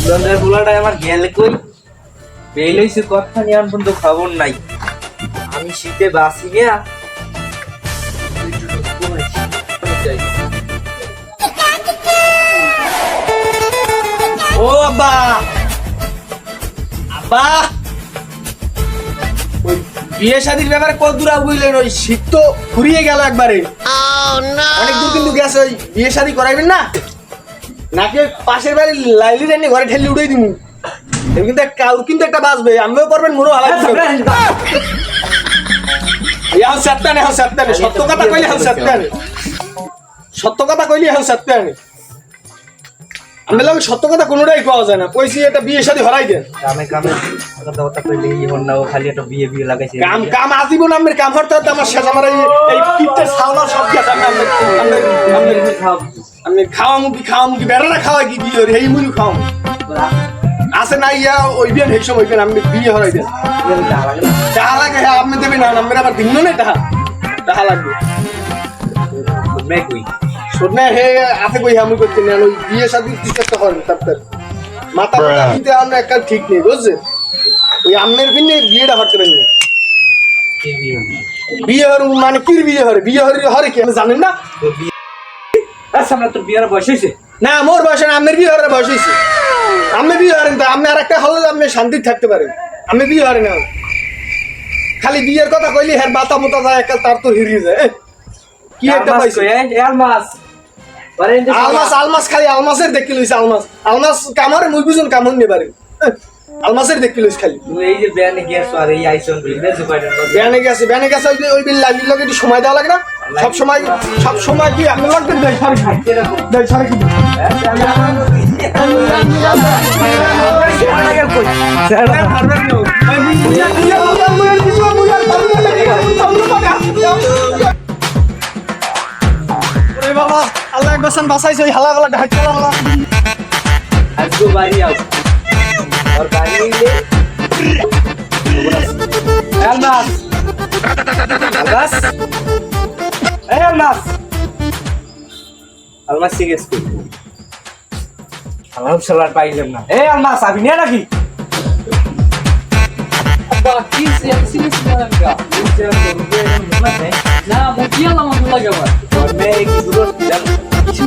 পোলাটা আমার গেল কই? কথা নিয়ে পর্যন্ত খবর নাই। আমি শীতে বাসি নিয়া ও আব্বা! আব্বা! ওই বিয়ে শাদির ব্যাপারে কত দূর বুঝলেন? ওই শীত তো ফুরিয়ে গেল একবারে। অনেক দূর কিন্তু গেছে ওই বিয়ে শাদি করাইবেন না? নাকি পাশের বাড়ি লাইলি রানি ঘরে ঠেলে উড়াই দিমু। কিন্তু এক কাউ কিন্তু একটা বাঁচবে আমিও পারবেন মোরও হালাই ইয়াও সাত্তানে হাও সাত্তানে সত্য কথা কইলে হাও সাত্তানে সত্য কথা কইলে হাও সাত্তানে আমি লাগে সত্য কথা কোনোটাই পাওয়া যায় না। কইছি এটা বিয়ে শাদি হরাই দেন কামে কামে কথা কথা কইলে এই হন না ও খালি একটা বিয়ে বিয়ে লাগাইছে। কাম কাম আজীবন আমের কাম করতে হতে আমার শেষ আমার এই এই পিঠের ছাওলা সব গেছে আমি আমি আমি আমি খাওয়া মুখি খাওয়া মুখি বেড়ারা খাওয়া কি বিয়ে এই মুলু খাওয়া আছে না ইয়া ওই বিয়ে সময় কেন আমি বিয়ে হরাই দেন টাকা লাগে আপনি দেবেন না আমার আবার দিন না লাগবে মে কই হে আছে কই আমি করতে না। ওই বিয়ে শাদি কিছু করেন তারপর মাথা মাথা দিতে আমার একটা ঠিক নেই বুঝছে? ওই আমের বিনে বিয়েটা হতে পারেন বিয়ে হর মানে কি বিয়ে হরে বিয়ে হরে হরে কি আপনি জানেন না। আচ্ছা আমরা তোর বিয়ের বয়স হয়েছে? না মোর বয়স না আমের বিয়ে হরে বয়স হয়েছে। আমি বিয়ে হরেন তো আপনি আর একটা হলে আপনি শান্তি থাকতে পারেন আমি বিয়ে হরে না। খালি বিয়ের কথা কইলি হ্যাঁ বাতা মোতা যায় তার তো হিরিয়ে যায় কি একটা পাইছে? এই আলমাস আলমাস আলমাস খালি আলমাসের দেখি লইছে আলমাস। আলমাস কামরে মুই বুঝুন কামন নেবারে এহ, আলমাসের দেখি লইছে খালি। তুই এই যে ব্যানে গিয়েছ আর এই আইসন বিলে ব্যানে গেছে ব্যানে গেছে ওই ওই বিল লালির লগে একটু সময় দেওয়া লাগে না? সব সময় সব সময় কি আপনি লাগবেন দেয় সারি দেয় সারি কি ওরে একবার বাঁচাইছে ওই হালা গলা ঢাকা হালা আজকে বাড়ি আও আর বাড়ি নিলে আলমাস। আলমাস? এই আলমাস। আলমাস সিরিয়াস সালার পাইলাম না। এই আলমাস আবি নিয়ে নাকি? বাকি না মুখিয়া লামা লাগা কি দূর?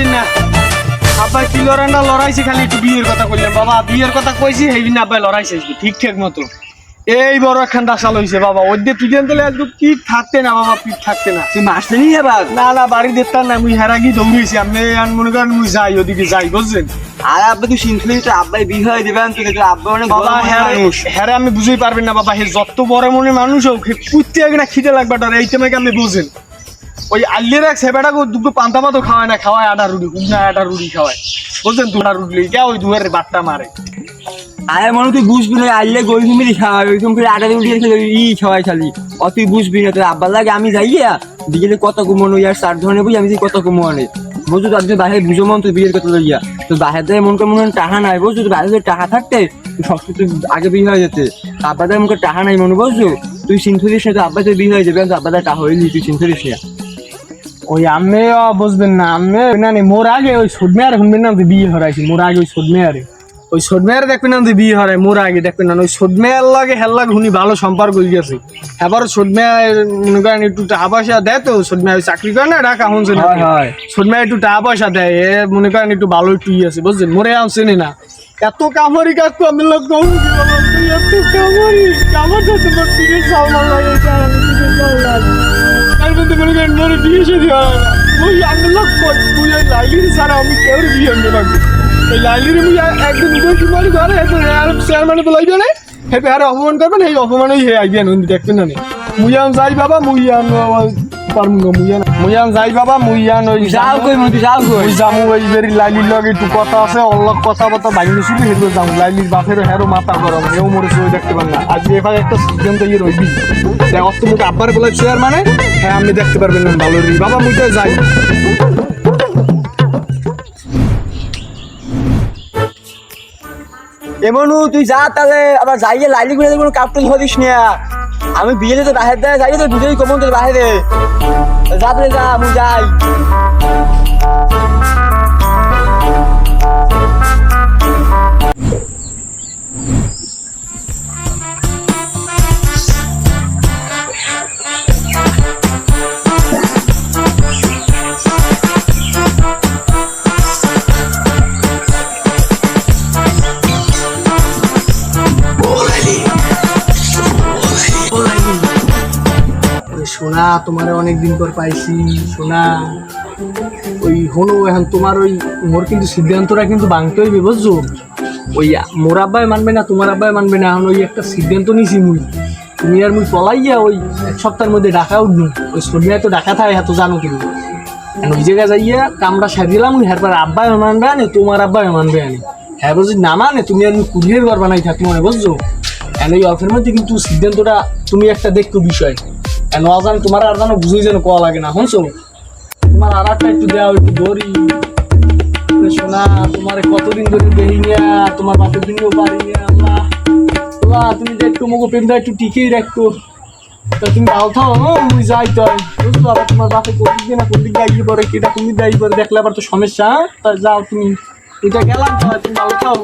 কইেন না কইেন না আব্বা কি লড়ান্ডা লড়াইছে খালি একটু বিয়ের কথা বাবা বিয়ের কথা কইছি লড়াইছে ঠিক ঠিক মতো। এই বড় একখান ডাসাল হইছে বাবা। ওই দিয়ে পিঠেন একদম পিঠ থাকতে না বাবা পিঠ থাকতে না। তুই এবার? না না বাড়ি দেখতাম না মুই হেরা গিয়ে দৌড়েছি আপনি আন মনে করেন মুই যাই ওদিকে যাই বুঝলেন আর আব্বা তুই সিনথলি তো আব্বাই বিয়ে হয়ে দেবেন তো আব্বা অনেক বাবা হ্যাঁ হ্যাঁ আমি বুঝেই পারবেন না বাবা হে যত বড় মনে মানুষ হোক কুত্তে আগে না খিদে লাগবে এই টাইমে আপনি বুঝেন। ওই আল্লির এক সেবেটা দুটো পান্তা ভাতও খাওয়ায় না, খাওয়ায় আটা রুটি উন্না আটা রুটি খাওয়ায়। বলছেন দুটা রুটি গিয়া ওই দুয়ারের বাট্টা মারে। আরে মনে তুই বুঝবি না আইলে গই মিলি খাওয়াই ওইরকম করে আটা দিয়ে খেলে ই খাওয়াই খালি অ, তুই বুঝবি না, তোর আব্বার লাগে আমি যাইয়া বিকেলে কত কুমন ইয়ার চার ধরনের বুঝি আমি কত কুমনে বুঝছ তার তুই বাইরে বুঝো মন, তুই বিয়ের কথা লইয়া। তোর বাইরে দিয়ে মন করে মনে টাকা নাই বুঝছ তুই বাইরে টাকা থাকতে তুই সব তুই আগে বিয়ে হয়ে যেতে। আব্বাদের করে টাকা নাই মনে বুঝছ তুই সিনথুরিস না তুই আব্বা বিয়ে হয়ে যাবে আব্বাদের টাকা হইলি, তুই সিনথুরিস না ওই আমি বুঝবেন না আমি না নি মোর আগে ওই সুদমেয়ার শুনবেন না বিয়ে হরাইছি মোর আগে ওই সুদমেয়ারে। ওই সুদমেয়ার দেখবেন না বিয়ে হরাই মোর আগে দেখবেন না ওই সুদমেয়ার লাগে হেল লাগে শুনি ভালো সম্পর্ক হয়ে গেছে। এবার সুদমেয়ার মনে করেন একটু টাকা পয়সা দেয় তো সুদমেয়ার ওই চাকরি করে না ঢাকা শুনছে না হয়, হয়। সুদমেয়ার একটু টাকা পয়সা দেয় এ মনে করেন একটু ভালো একটু ইয়ে আছে বুঝছেন? মোরে আনছে না। এত কামড়ি কাজ তো আমি লোক এত কামড়ি কামড় তো তোমার দিকে সালমান লাগে আমি মধ্যে মনে করেন মোরে বিয়ে সাথে হয় না ওই আমি লোক মুই ওই লাইলির ছাড়া আমি কেউ বিয়ে আনতে পারব? ওই লাইলির মুই একদিন দেখি মারি ঘরে আর চেয়ারম্যানে তো লাগবে না। হেপে আর অপমান করবেন এই অপমানেই হে আইবেন উনি দেখবেন না মুই আম যাই বাবা মুইয়ান পারমু না মুইয়ান মুইয়ান যাই বাবা মুইয়ান ওই যাও কই তুই যাও কই? ওই জামু ওই বেরি লাইলির লগে একটু কথা আছে অল্লক কথা যামু। লাইলির বাপের হেরো মাথা গরম দেখতে না। আজকে এবার একটা সিদ্ধান্ত ইয়ে রইবি। দেখ অস্ত মুখে আব্বার বলে চেয়ার মানে? হ্যাঁ আপনি দেখতে পারবেন না ভালো রে বাবা মুই তো যাই এমনও তুই যা তাহলে আবার যাইয়ে লাইলি করে কোনো কাপটুন হদিস না। আমি বিয়েতে তো বাহির দেয়, যাই তো দুটোই কমন, তোর বাহিরে যা তাহলে যা, আমি যাই। সোনা, তোমার অনেক দিন পর পাইছি, সোনা। ওই হলো এখন তোমার ওই মোর কিন্তু সিদ্ধান্তটা কিন্তু ভাঙতে হইবে, বুঝছ? ওই মোর আব্বাই মানবে না, তোমার আব্বাই মানবে না, এখন ওই একটা সিদ্ধান্ত নিছি মুই। তুমি আর মুই পলাইয়া ওই এক সপ্তাহের মধ্যে ঢাকা উঠবো। ওই সোনিয়ায় তো ঢাকা থাকে এত জানো তুমি। ওই জায়গায় যাইয়া কামটা সারিলাম হ্যাঁ পর আব্বাই মানবে আনে, তোমার আব্বাই মানবে আনে। হ্যাঁ যদি না মানে তুমি আর কুড়িয়ে করবা নাই থাকতে মানে বুঝছ? এখন এই অফের মধ্যে কিন্তু সিদ্ধান্তটা তুমি একটা দেখতো বিষয়। এখন অজান তোমার আর জানো বুঝেই যেন কোয়া লাগে না, শুনছো? তোমার আর একটা একটু দেওয়া একটু ধরি শোনা তোমার কতদিন ধরে দেহি না, তোমার বাপের দিনও তুমি যে একটু মুখো একটু টিকেই রাখতো তা তুমি দাও, থাও হ্যাঁ যাই তো। বুঝলো আবার তোমার বাপে কোন দিক দিয়ে না কোন দিক দিয়ে পরে, কেটা তুমি দেয় পরে, দেখলে আবার তো সমস্যা হ্যাঁ? তা যাও তুমি। এটা গেলাম তুমি ভালো থাও।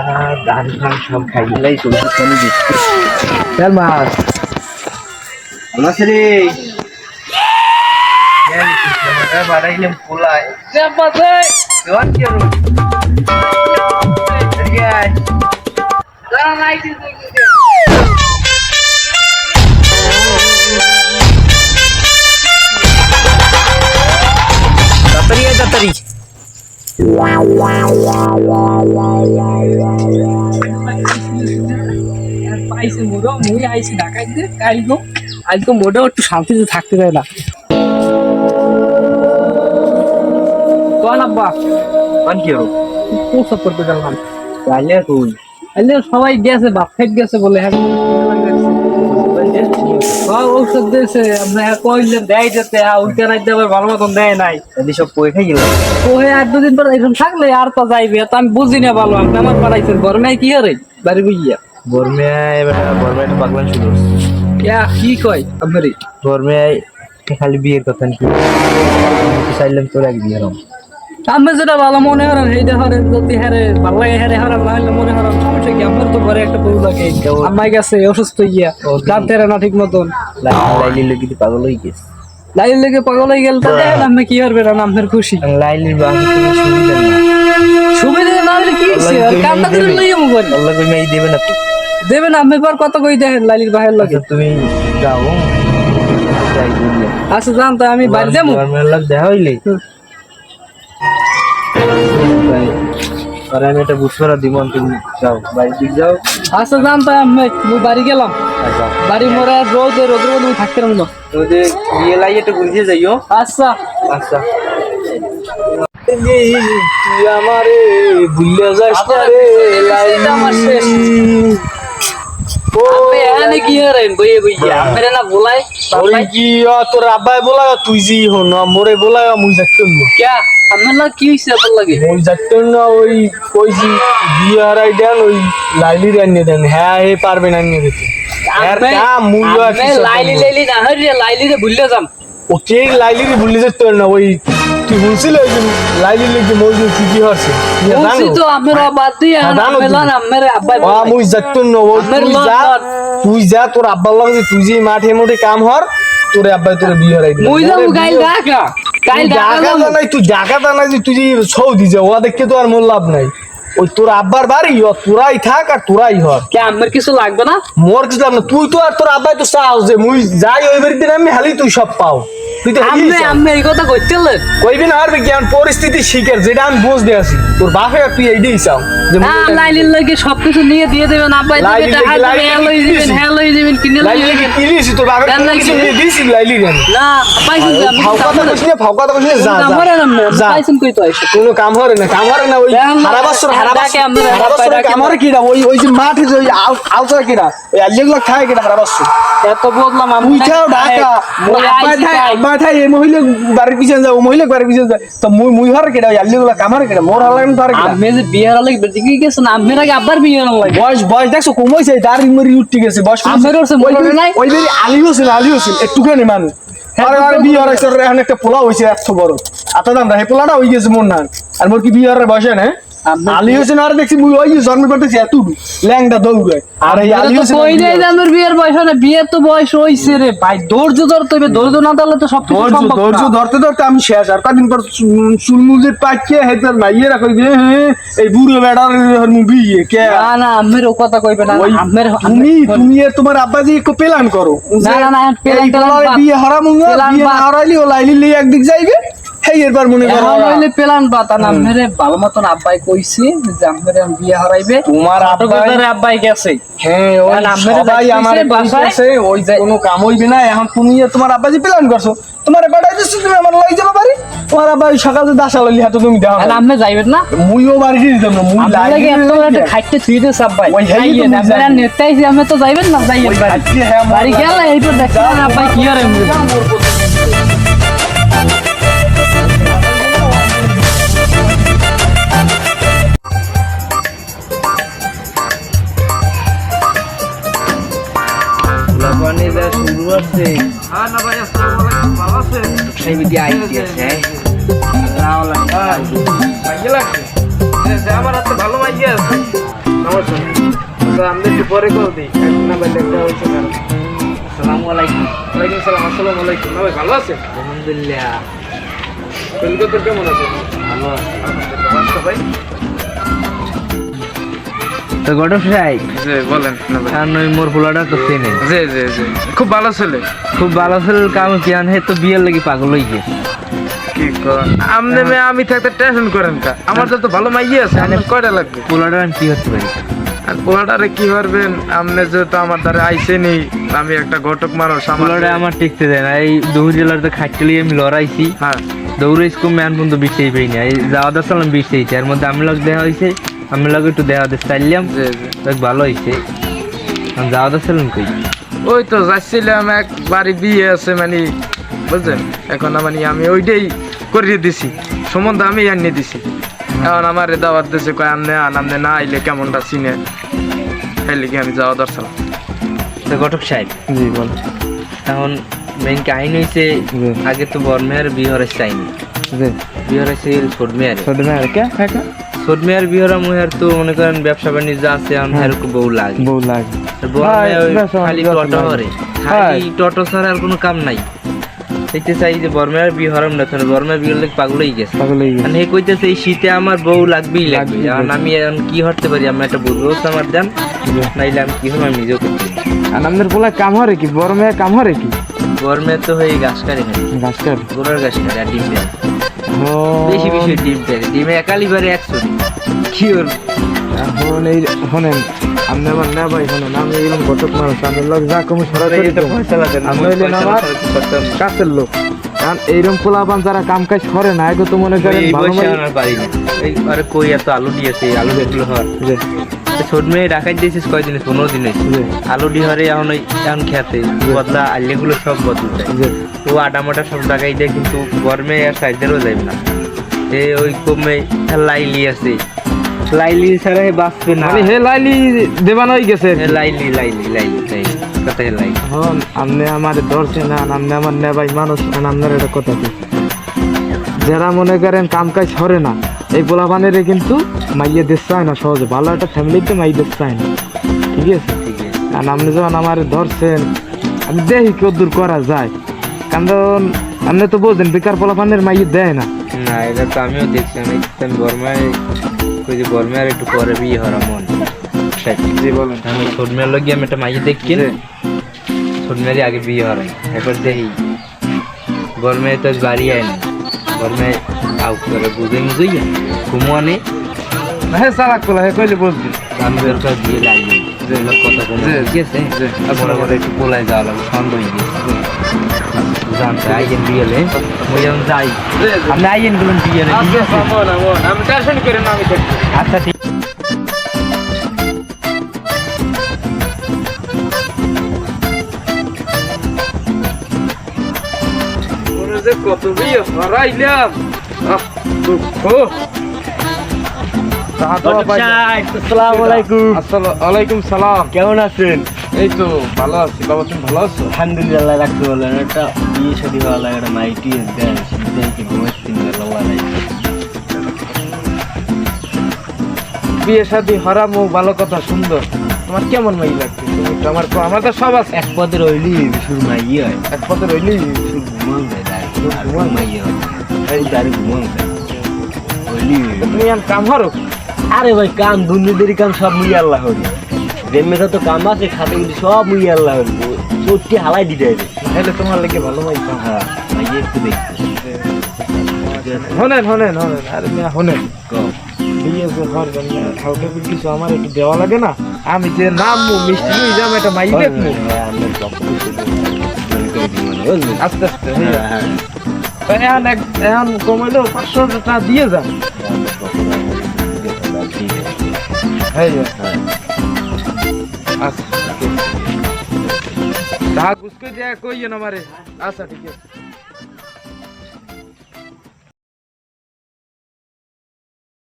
আমার ধান ফান সব খাই গেলাই ওষুধ পানি দিচ্ছি চল ভালো আছে রে বাড়াইলাম পোলায় কেমন মোড়ো মুই আইছি ঢাকায় দিয়ে কাল গো আজ তো মোড়েও একটু শান্তিতে থাকতে দেয় না। কোন আব্বা কি হলো করতে গেলাম তাহলে সবাই গেছে বাপ ফেট গেছে বলে হ্যাঁ, ঔষধ দিয়েছে। কইলে দেয় যেতে উল্টে রাখতে আবার ভালো মতন দেয় নাই। যদি সব খাই গেল এক দুদিন পর এরকম থাকলে আর তো যাইবে তো আমি বুঝি না ভালো আমি আমার পাড়াইছেন। গরমে কি হরে? বাড়ি বুঝিয়া। বর্মিয়ায় তো পাগলাম শুরু কি কয়? আমারই বর্মিয়ায় খালি বিয়ের কথা কি চাইলাম তোর এক আমি যেটা ভালো মনে হরেন সেইটা হরেন যদি হারে ভালো লাগে হারে না হলে মনে হরেন সমস্যা কি? আমার তো ঘরে একটা বউ লাগে আমায় গেছে অসুস্থ গিয়া পারে না ঠিক মতন। লাইলির লোক পাগল হয়ে গেছে? লাইন লেগে পাগল হয়ে গেল তো দেখেন আপনি কি করবে না আপনার খুশি। লাইলির কোনো সুবিধা না হলে কি হইছে? আর লইয়া মোবাইল আল্লাহ কই দেবে না তো। দেবেন আপনি এবার কত কই দেখেন লালির বাহের লাগে? আচ্ছা, তুমি যাও। আচ্ছা জান তো আমি বাড়ি যাব। লোক দেখা হইলে। আর আমি এটা বুঝতে পারা দিব তুমি যাও বাড়ির দিক যাও আচ্ছা যান তাই আমি মুই বাড়ি গেলাম বাড়ি মোরা রোদ রোদের মধ্যে মুই থাকতে পারব না তোমাদের বিয়ে লাই একটু ঘুরিয়ে যাইও আচ্ছা আচ্ছা আমারে ভুলে যাস রে এটা আমার শেষ। তুই জি হন মোরে বলা মুই যাইতেন না ক্যা? না কি হইছে আপনার লাগে? মুই যাইতেন না ওই কইছি বিয়ে হারাই দেন ওই লাইলি রান্নে দেন। হ্যাঁ হে পারবে না নিয়ে দিতে। কিছু লাইলি লাইলি না হরি লাইলি রে ভুললে যাম। ও কে লাইলি রে ভুলে যেত না ওই যে লাইলি লিখে কি কি হচ্ছে? তো আমার বাদ হ্যাঁ, জানো আমার মুই ন তুই যা তুই যা তোর আব্বার লগে তুই যে মাঠে মোটে কাম হর তোর তোর বিয়ে হরাই দিবে মুই যাব গাইল ঢাকা। গাইল ঢাকা নাই তুই নাই যে তুই যে সৌদি যা ওয়া দেখে তো আর মোর লাভ নাই। ওই তোর আব্বার বাড়ি তোরাই থাক আর তোরাই হর। কে আমার কিছু লাগবে না? মোর কিছু লাভ না। তুই তো আর তোর আব্বাই তো চাও যে মুই যাই ওই বাড়িতে আমি হালি তুই সব পাও। তুই তো হেলি আমি আমি এই কথা কইবি না পরিস্থিতি যেটা আমি আছি। তোর বাপে আর তুই এইটাই চাও। যে মুই লাইলির লাগে সবকিছু নিয়ে দিয়ে দেবেন আব্বাই দিবে টাকা লাগে- হ্যাঁ দিবেন হ্যাঁ লই দিবেন কিনে লই দিবেন কি দিছি তোর বাপে কেন কোনো লাগি? কিছু নিয়ে দিছি লাইলি কেন না পাইছেন আমি ফাউকা তো কইছি না ফাউকা তো কইছি না যা আমার যা। না পাইছেন কই তো আইসো কোনো কাম হরে না কাম হরে না ওই দেখ বছর হারা বছর আমাদের বছর কাম হরে কিরা ওই ওই যে মাঠে ওই খায় বছর। এত আমি উঠাও ঢাকা। মুই আইছি তাই। এই মহিলা বাড়ির পিছনে যায় ও মহিলা বাড়ির পিছনে যায়। তো মুই মুই হরে কিরা ওই আলিয়াগুলো কাম হরে মোর হরে কিরা আমি যে বিয়ের লাগে বেশি কি গেছেন আমি আগে আব্বার বিয়ে হওয়ার লাগে। বয়স বয়স দেখছ কমাইছে দাঁড়ি মরি উঠতে গেছে বয়স। আমের সে ওই নাই? ওই বেরি আলি হোসেন আলি হোসেন একটুখানি মানুষ। আরে আরে বিয়ে ওর এখন একটা পোলা হয়েছে এত বড়। এত দাম হে পোলাটা হয়ে গেছে মোর না আর মোর কি বিয়ে হরার বয়সে না আমি- আলি হোসেন আর দেখছি মুই ওই যে জন্ম করতেছি এত ল্যাংটা দৌড়ায়। আর এই আলি হোসেন কই নেই আমার বিয়ের বয়স না? বিয়ের তো বয়স হইছে রে ভাই ধৈর্য ধরতে হবে ধৈর্য না ধরলে তো সবকিছু ধৈর্য সম্ভব ধৈর্য ধরতে ধরতে আমি শেষ আর কদিন পর চুলমুল যে পাকিয়ে হেতে মাইয়ে রাখো যে হ্যাঁ এই বুড়ো বেড়ার বিয়ে কে? না না আমের কথা কইবে না আমের তুমি তুমি আর তোমার আব্বাজি একটু প্ল্যান করো। না, না, প্ল্যান। বিয়ে বিয়ে হারাইলি ও লাইলি একদিক যাইবে। হেই এরবার মনে করো। হইলে পেলান পাতা না মেরে ভালো মতন আব্বাই কইছে যে আমের বিয়ে হারাইবে। তোমার আব্বাই আব্বাই আব্বাই গেছে। হ্যাঁ ওই সবাই আমার বাসায়। ওই যে কোনো কাম হইবে না এখন তুমি আর তোমার আব্বাজি প্ল্যান করছ তোমার বাড়াই দিচ্ছ তুমি আমার লই যাবে বাড়ি? তোমার আব্বাই সকালে দাসা লইলি হাতে তুমি দাও এখন আপনি যাইবেন না? মুইও বাড়ি দিতাম না মুই লাগে একটা খাইতে দিস আব্বাই। ওই হেই যাইয়েন, মুই নেতাইছি আপনি তো যাইবেন না যাইয়েন ওই বাড়ি। হ্যাঁ আমার গেলে এইবার দেখছেন আব্বাই কি আর আছেন? সেই বিধি আইতে আছে। মাইয়ে লাগছে। যে আমার হাতে ভালো মাইয়ে আছে। তো আমরা একটু পরে কল দিই। এক নাম্বার দেখা হচ্ছে না। আসসালামু আলাইকুম। ওয়ালাইকুম সালাম আসসালামু আলাইকুম। না ভাই ভালো আছেন? আলহামদুলিল্লাহ। কলকাতার কেমন আছেন? ভালো আছি। ভাই? তো গডক সাহেব জি বলেন আর নই মোর ফুলাটা তো চেনে। জি জি জি। খুব ভালো ছেলে। খুব ভালো ছিল কাম কিয়ান হে তো বিয়ের লাগি পাগল হই গেছে কি করেন আমনে মে আমি থাকতে টেনশন করেন কা। আমার তো ভালো মাইয়ে আছে আপনার কয়টা লাগবে? আমি কি করতে পারি? আর পোলাটারে কি করবেন আমনে যেহেতু আমার দ্বারা আইসেনি আমি একটা ঘটক মানুষ আমার আমার টিকতে দেয় না। এই দৌড় জেলার তো লিয়ে আমি লড়াইছি। হ্যাঁ। দৌড়ে স্কুল ম্যান পর্যন্ত বিশটাই পাই না। এই যাওয়া দশ সালাম এর মধ্যে আমি লোক দেখা হয়েছে আমি লাগে একটু দেখা দিতে চাইলাম। দেখ ভালো হয়েছে যাওয়া সালাম কই? ওই তো যাচ্ছিলাম এক বাড়ি বিয়ে আছে মানে বুঝছেন? এখন মানে আমি ওইটাই করিয়ে দিছি। সম্বন্ধ আমি আনিয়ে দিছি। এখন আমার দাওয়াত দিছে কয় আমনে আন আমনে না আইলে কেমনটা চিনে? এই লিগে আমি যাওয়া দরকার তো ঘটক সাহেব। জি বল। এখন মেইন কাহিনী হয়েছে আগে তো বর্মেয়ার বিহরের চাইনি জি। বিহরে ছিল ছোটমেয়ার ছোট না কে? কাকা ছোটমেয়ার বিহরা মুহের তো মনে করেন ব্যবসা বাণিজ্য আছে এরকম বউ লাগে। বউ লাগে। খালি টোটো খালি টোটো ছাড়া আর কোনো কাম নাই। দেখতে চাই যে বর্মেয়ার বিয়ে হরাম না তাহলে বর্মেয়ার বিয়ে লোক পাগল হয়ে গেছে। পাগল হয়ে মানে কইতেছে এই শীতে আমার বউ লাগবেই লাগবে। এখন আমি এখন কি হতে পারি? আমি একটা বুঝব আমার দেন নাইলে আমি কি হবে আমি নিজেও করতে। আর আমাদের বলা কাম হরে কি? বড় মেয়ে কাম হরে কি? গরমে তো হয়ে গাছ কাটে গাছ কাট। গোড়ার গাছ কাটে আর ডিম দেয়। বেশি বেশি ডিম দেয় ডিমে একালি বারে একশো কি ওর এখন এই শোনেন আপনি আমার না ভাই শোনেন আমি এরকম ঘটক মানুষ আমি লোক যা কমে সরাসরি হইলেন আমার কাছের লোক। কারণ এইরকম পোলাপান যারা কাম কাজ করে না এগো তো মনে করেন ভালো পারি না এই আরে কই এত আলু দিয়েছে আলু হর জি, ছোট মেয়ে ডাকাই দিয়েছিস কয়দিন? পনেরো দিন। আলু ডিহরে এখন ওই এখন খেতে। বদলা আল্লেগুলো সব বদল যায় জি। ও আটা মাটা সব ডাকাই দেয় কিন্তু গরমে আর সাইজেরও যাবে না। এ ওই কমে লাইলি আছে। লাইলি ছাড়া বাঁচবে না। মানে হে লাইলি দেবান হয়ে গেছে। এ লাইলি লাইলি লাইলি লাইলি। কোথায় লাইলি। হন আপনি আমার ধরছে না আপনি আমার নেবাই মানুষ আর আপনার এটা কথা যারা মনে করেন কাম কাজ সরে না এই পোলাপানের কিন্তু মাইয়ে দেখতে হয় না সহজে। ভালো একটা ফ্যামিলিতে মাইয়ে দেখতে হয় না ঠিক আছে? ঠিক আছে। আর আপনি যখন আমার ধরছেন আমি দেখি কেউ দূর করা যায়। কারণ আপনি তো বোঝেন বেকার পোলাপানের মাইয়ে দেয় না। না এটা তো আমিও দেখছি। আমি বর্মায় কই যে বর্মায় একটু পরে বিয়ে হওয়ার মন। জি বলেন। আমি ছোট মেয়ের লোক আমি একটা মাইয়ে দেখি জি। ছোট মেয়েরই আগে বিয়ে হওয়ার এরপর দেখি বর্মায় তো বাড়ি আয় না বর্মায় আউট করে বুঝে মুঝেই ঘুমোয়া নেই হ্যাঁ সারাক পোলা হ্যাঁ কইলে বলছি আমি দরকার দিয়ে লাগি কথা কমে জি, ঠিক আছে জি। মনে করে একটু পোলায় যাওয়া লাগবে সন্দেহ হয়ে গেছে। জানতে আইয়েন বিয়েলে। মুই যেমন যাই। আপনি আইয়েন বলুন বিয়েলে আমি টেনশন করি না আমি আচ্ছা ঠিক। কত বিয়ে হারাইলাম। দুঃখ। সালাম কেমন আছেন? এই তো ভালো আছি। বাবা তুমি ভালো আছো? আলহামদুলিল্লাহ রাখতে বললেন একটা বিয়ে শাদী ভালো একটা বিয়ে শাদী হারামো ভালো কথা সুন্দর। তোমার কেমন মাই লাগছে? তুমি তো আমার তো আমার তো সব আছে। এক পদের হইলি শুরু মাইয়ে হয়। এক পথে রইলি ঘুমান যায় ঘুমান হয় ঘুমান যায়। তুমি কাম হারো আরে ভাই কাম দুর্নীতির কাম সব মুই আল্লাহ হরি জেমেসা তো কাম আছে খাতে কিন্তু সব মুই আল্লাহ হরি চোরটি হালাই দিতে হবে। তাহলে তোমার লাগে ভালো মাই হ্যাঁ মাইয়ে একটু দেখতে হনেন হনেন হনেন আরে মিয়া হনেন। ঘর জানি খাওয়া কিছু আমার একটু দেওয়া লাগে না? আমি যে নাম মিষ্টি নিয়ে যাব এটা মাই দেখব। গল্প আস্তে আস্তে। এখন এক- এখন কমাইলো পাঁচশো টাকা দিয়ে যান। হইয়া। আচ্ছা ঠিক আছে। টাকা ঘুষ করে দেয়া কইয়েন আমারে আচ্ছা ঠিক আছে